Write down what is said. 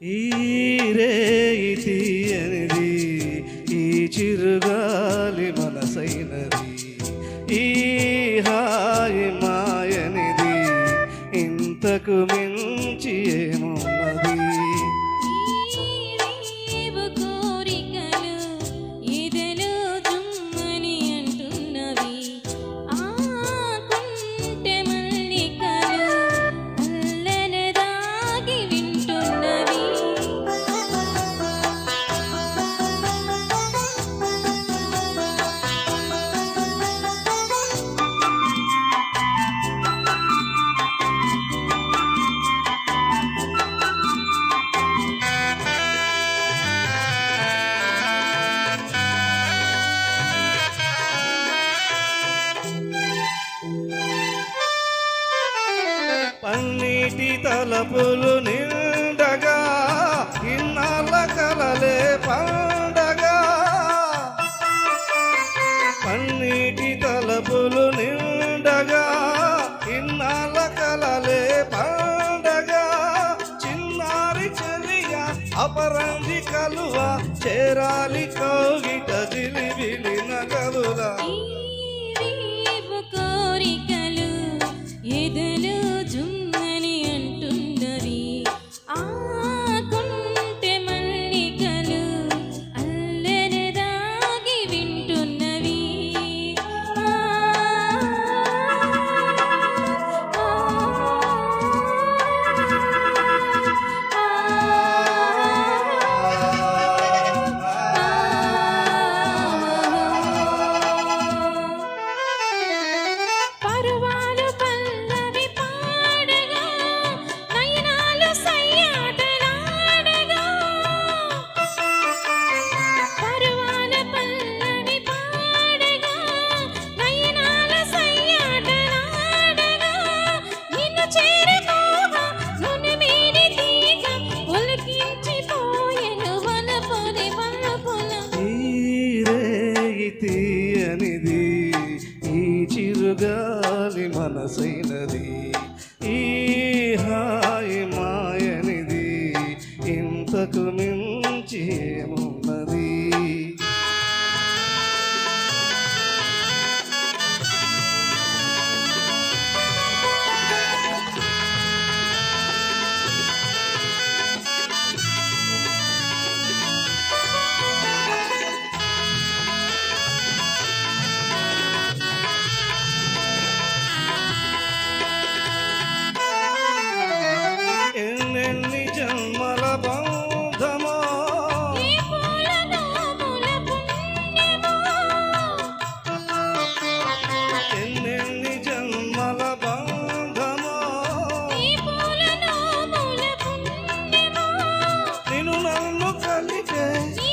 ఈ రేయి తీయనిది ఈ చిరుగాలి మనసైనది ఈ హాయి మాయనిది ఇంతకు మించి పన్నీటి తలపులు నిండగా ఇన్నాళ్ళ కలలే పండగా. పన్నీటి తలపులు నిండగా ఇన్నాళ్ళ కలలే పండగా. చిన్నారి చెలియ అపరంజి కలువ చేరాలి కోగిట తీయనిది ఈ చిరుగాలి మనసైనది ఈ హాయి మాయనిది ఇంతకు మించి ఏమో early days.